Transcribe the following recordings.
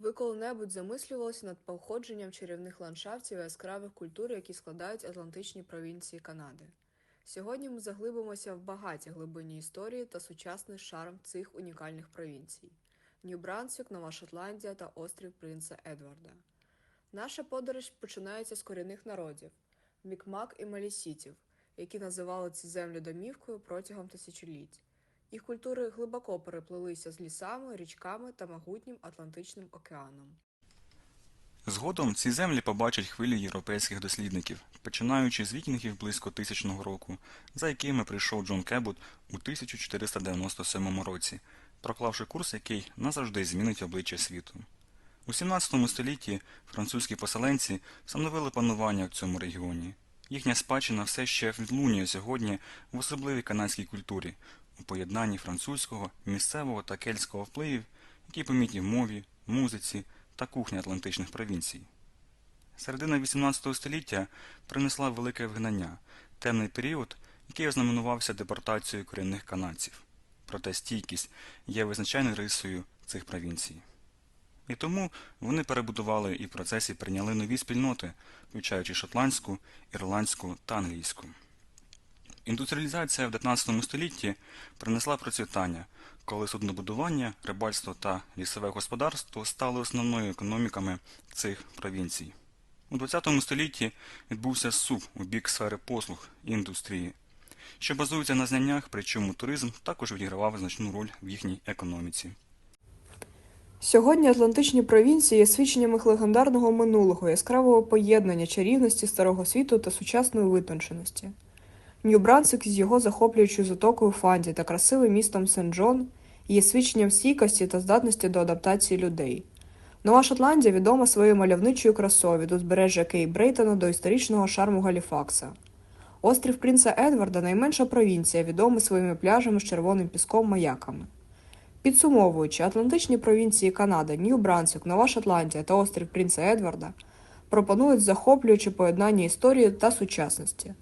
Ви коли-небудь замислювалися над походженням чарівних ландшафтів і яскравих культур, які складають Атлантичні провінції Канади. Сьогодні ми заглибимося в багаті глибині історії та сучасний шарм цих унікальних провінцій: Нью-Брансвік, Нова Шотландія та острів Принца Едварда. Наша подорож починається з корінних народів Мікмак і Малісітів, які називали ці землі домівкою протягом тисячоліть. Їх культури глибоко переплилися з лісами, річками та могутнім Атлантичним океаном. Згодом ці землі побачать хвилі європейських дослідників, починаючи з вікінгів близько тисячного року, за якими прийшов Джон Кебут у 1497 році, проклавши курс, який назавжди змінить обличчя світу. У 17 столітті французькі поселенці встановили панування в цьому регіоні. Їхня спадщина все ще відлунює сьогодні в особливій канадській культурі, у поєднанні французького, місцевого та кельтського впливів, які помітні в мові, музиці та кухні атлантичних провінцій. Середина 18 століття принесла велике вигнання, темний період, який ознаменувався депортацією корінних канадців. Проте стійкість є визначальною рисою цих провінцій. І тому вони перебудували і в процесі прийняли нові спільноти, включаючи шотландську, ірландську та англійську. Індустріалізація в 19 столітті принесла процвітання, коли суднобудування, рибальство та лісове господарство стали основною економіками цих провінцій. У 20 столітті відбувся сув у бік сфери послуг і індустрії, що базується на знаннях, причому туризм також відігравав значну роль в їхній економіці. Сьогодні Атлантичні провінції є свідченням їх легендарного минулого, яскравого поєднання чарівності старого світу та сучасної витонченості. Нью-Брансвік з його захоплюючою затокою Фанді та красивим містом Сен-Джон є свідченням стійкості та здатності до адаптації людей. Нова Шотландія відома своєю мальовничою красою від узбережжя Кей Брейтона до історичного шарму Галіфакса. Острів Принца Едварда найменша провінція, відома своїми пляжами з червоним піском маяками. Підсумовуючи, Атлантичні провінції Канади, Нью-Брансвік, Нова Шотландія та острів Принца Едварда пропонують захоплююче поєднання історії та сучасності.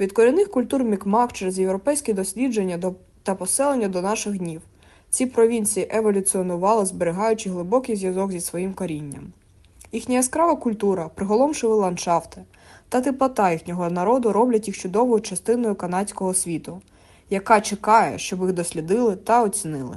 Від корінних культур Мікмак через європейські дослідження до та поселення до наших днів. Ці провінції еволюціонували, зберігаючи глибокий зв'язок зі своїм корінням. Їхня яскрава культура, приголомшиві ландшафти та теплота їхнього народу роблять їх чудовою частиною канадського світу, яка чекає, щоб їх дослідили та оцінили.